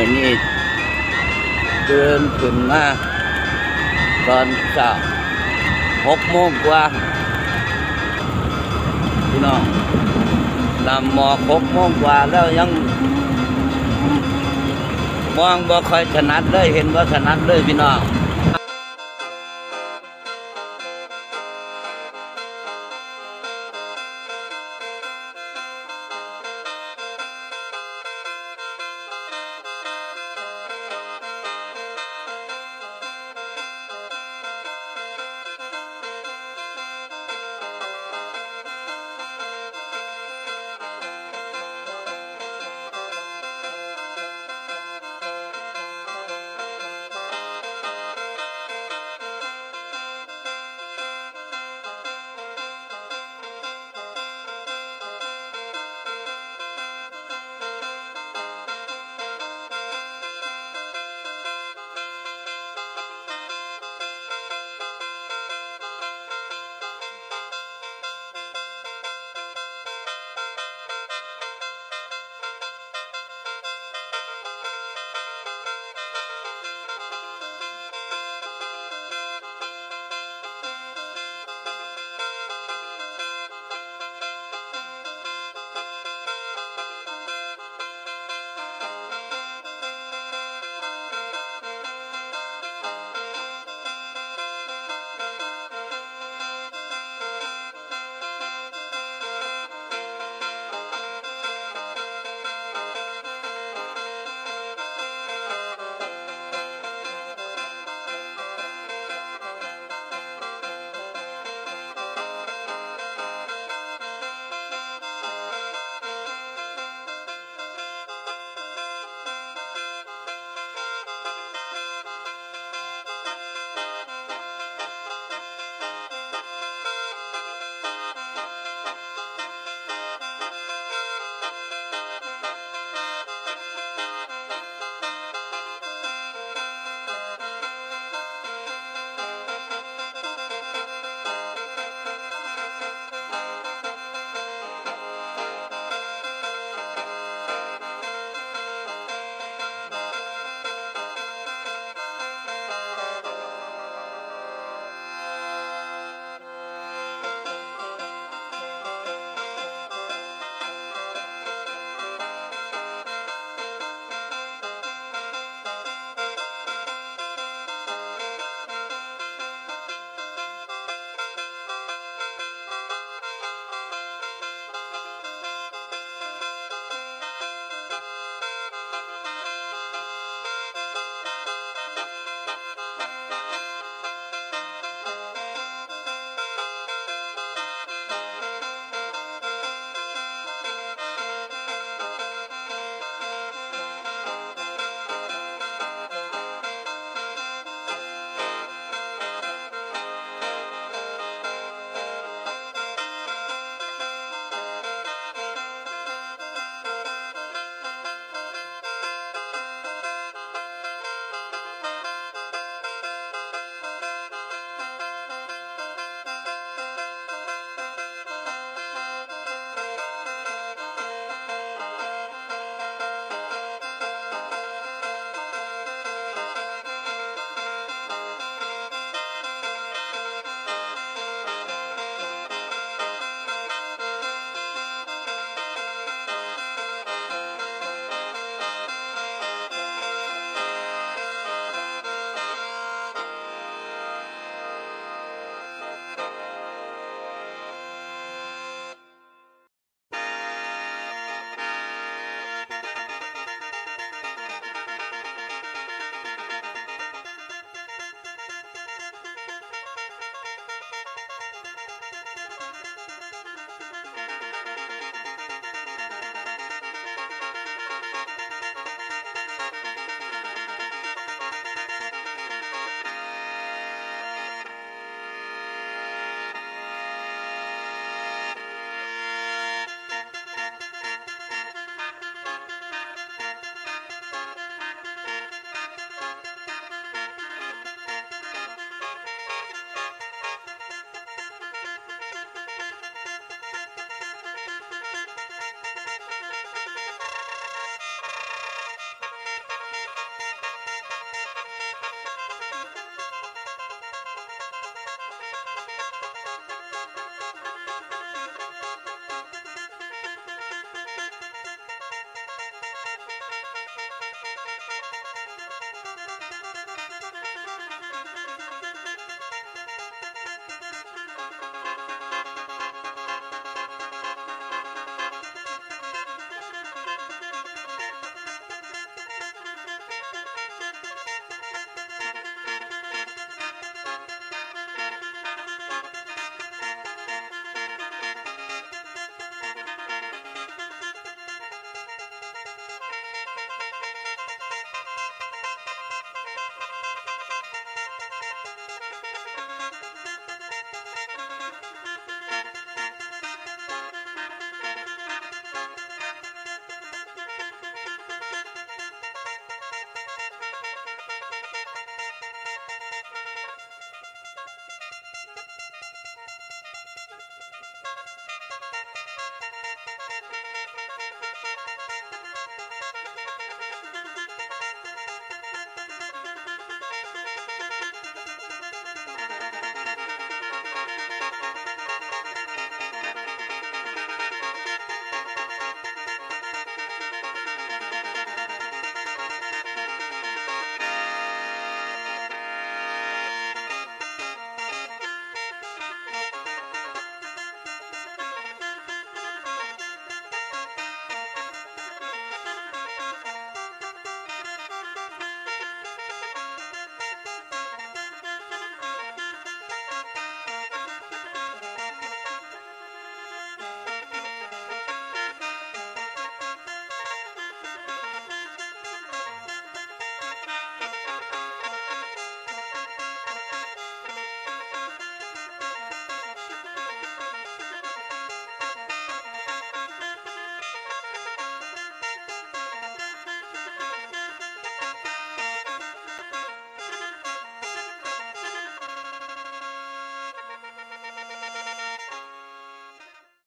อนี้เดินขึ้นมาตอนจะหกโมงกว่าพี่น้องนำหมอกหกโมงกว่าแล้วยังมองบ่ค่อยถนัดเลยเห็นว่าถนัดเลยพี่น้อง